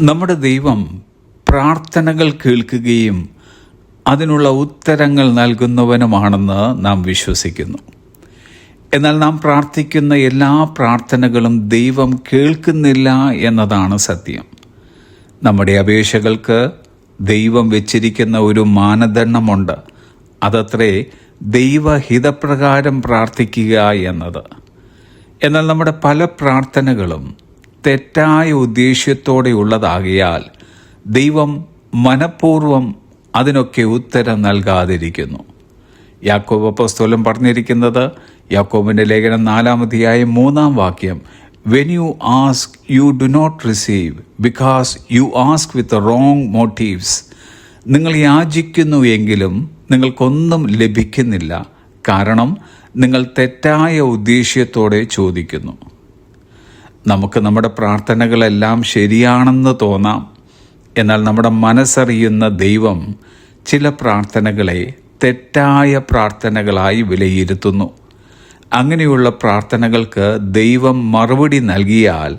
നമ്മുടെ ദൈവം പ്രാർത്ഥനകൾ കേൾക്കുകയും അതിനുള്ള ഉത്തരങ്ങൾ നൽകുന്നവനുമാണെന്ന് നാം വിശ്വസിക്കുന്നു. എന്നാൽ നാം പ്രാർത്ഥിക്കുന്ന എല്ലാ പ്രാർത്ഥനകളും ദൈവം കേൾക്കുന്നില്ല എന്നതാണ് സത്യം. നമ്മുടെ അപേക്ഷകൾക്ക് ദൈവം വെച്ചിരിക്കുന്ന ഒരു മാനദണ്ഡമുണ്ട്. അതത്രേ ദൈവഹിതപ്രകാരം പ്രാർത്ഥിക്കുക എന്നത്. എന്നാൽ നമ്മുടെ പല പ്രാർത്ഥനകളും തെറ്റായ ഉദ്ദേശ്യത്തോടെ ഉള്ളതാകിയാൽ ദൈവം മനഃപൂർവം അതിനൊക്കെ ഉത്തരം നൽകാതിരിക്കുന്നു. യാക്കോബ് അപ്പസ്തോലം പറഞ്ഞിരിക്കുന്നത് യാക്കോബിന്റെ ലേഖനം നാലാമതിയായ മൂന്നാം വാക്യം when you ask you do not receive because you ask with wrong motives നിങ്ങൾ യാചിക്കുന്നു എങ്കിലും നിങ്ങൾക്കൊന്നും ലഭിക്കുന്നില്ല. കാരണം നിങ്ങൾ തെറ്റായ ഉദ്ദേശ്യത്തോടെ ചോദിക്കുന്നു. നമുക്ക് നമ്മുടെ പ്രാർത്ഥനകളെല്ലാം ശരിയാണെന്ന് തോന്നാം. എന്നാൽ നമ്മുടെ മനസ്സറിയുന്ന ദൈവം ചില പ്രാർത്ഥനകളെ തെറ്റായ പ്രാർത്ഥനകളായി വിലയിരുത്തുന്നു. അങ്ങനെയുള്ള പ്രാർത്ഥനകൾക്ക് ദൈവം മറുപടി നൽകിയാൽ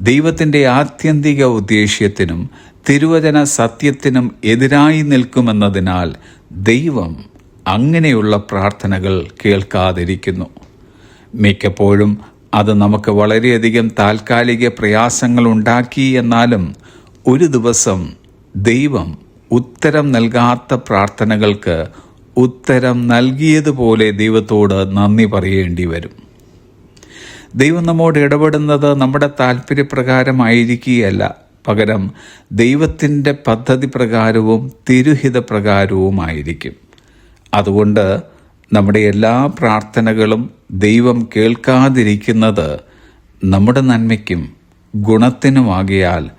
ദൈവത്തിന്റെ ആത്യന്തിക ഉദ്ദേശ്യത്തിനും തിരുവചന സത്യത്തിനും എതിരായി നിൽക്കുമെന്നതിനാൽ ദൈവം അങ്ങനെയുള്ള പ്രാർത്ഥനകൾ കേൾക്കാതിരിക്കുന്നു. മിക്കപ്പോഴും അത് നമുക്ക് വളരെയധികം താൽക്കാലിക പ്രയാസങ്ങൾ ഉണ്ടാക്കി എന്നാലും ഒരു ദിവസം ദൈവം ഉത്തരം നൽകാത്ത പ്രാർത്ഥനകൾക്ക് ഉത്തരം നൽകിയതുപോലെ ദൈവത്തോട് നന്ദി പറയേണ്ടി വരും. ദൈവം നമ്മോട് ഇടപെടുന്നത് നമ്മുടെ താല്പര്യപ്രകാരമായിരിക്കുകയല്ല പകരം ദൈവത്തിന്റെ പദ്ധതി പ്രകാരവും തിരുഹിത പ്രകാരവുമായിരിക്കും അതുകൊണ്ട് നമ്മുടെ എല്ലാ പ്രാർത്ഥനകളും ദൈവം കേൾക്കാതിരിക്കുന്നത് നമ്മുടെ നന്മയ്ക്കും ഗുണത്തിനുമാകിയാൽ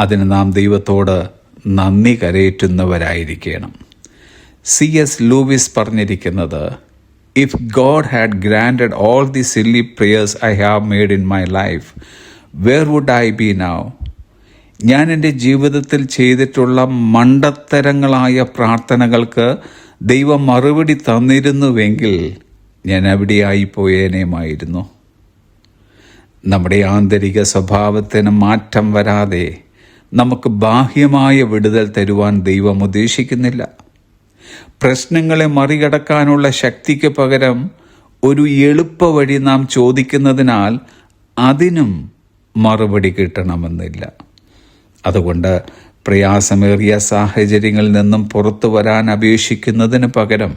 അതിന് നാം ദൈവത്തോട് നന്ദി കരയേറ്റുന്നവരായിരിക്കണം. സി എസ് ലൂവിസ് പറഞ്ഞിരിക്കുന്നത് if God had granted all the silly prayers I have made in my life where would I be now ഞാൻ എന്റെ ജീവിതത്തിൽ ചെയ്തിട്ടുള്ള മണ്ടത്തരങ്ങളായ പ്രാർത്ഥനകൾക്ക് ദൈവം മറുപടി തന്നിരുന്നുവെങ്കിൽ ഞാൻ എവിടെയായി പോയേനേമായിരുന്നു നമ്മുടെ ആന്തരിക സ്വഭാവത്തിന് മാറ്റം വരാതെ നമുക്ക് ബാഹ്യമായ വിടുതൽ തരുവാൻ ദൈവം ഉദ്ദേശിക്കുന്നില്ല. പ്രശ്നങ്ങളെ മറികടക്കാനുള്ള ശക്തിക്ക് പകരം ഒരു എളുപ്പ വഴി നാം ചോദിക്കുന്നതിനാൽ അതിനും മറുപടി കിട്ടണമെന്നില്ല. അതുകൊണ്ട് പ്രയാസമേറിയ സാഹചര്യങ്ങളിൽ നിന്നും പുറത്തു വരാൻ അപേക്ഷിക്കുന്നതിന് പകരം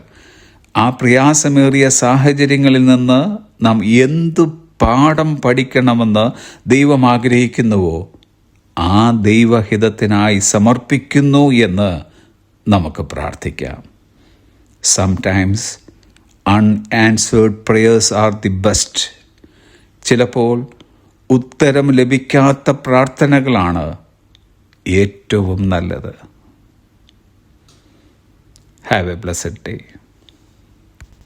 ആ പ്രയാസമേറിയ സാഹചര്യങ്ങളിൽ നിന്ന് നാം എന്തു പാഠം പഠിക്കണമെന്ന് ദൈവം ആഗ്രഹിക്കുന്നുവോ ആ ദൈവഹിതത്തിനായി സമർപ്പിക്കുന്നു എന്ന് നമുക്ക് പ്രാർത്ഥിക്കാം. Sometimes unanswered prayers are the best ചിലപ്പോൾ ഉത്തരം ലഭിക്കാത്ത പ്രാർത്ഥനകളാണ് ഏറ്റവും നല്ലത്. Have A blessed day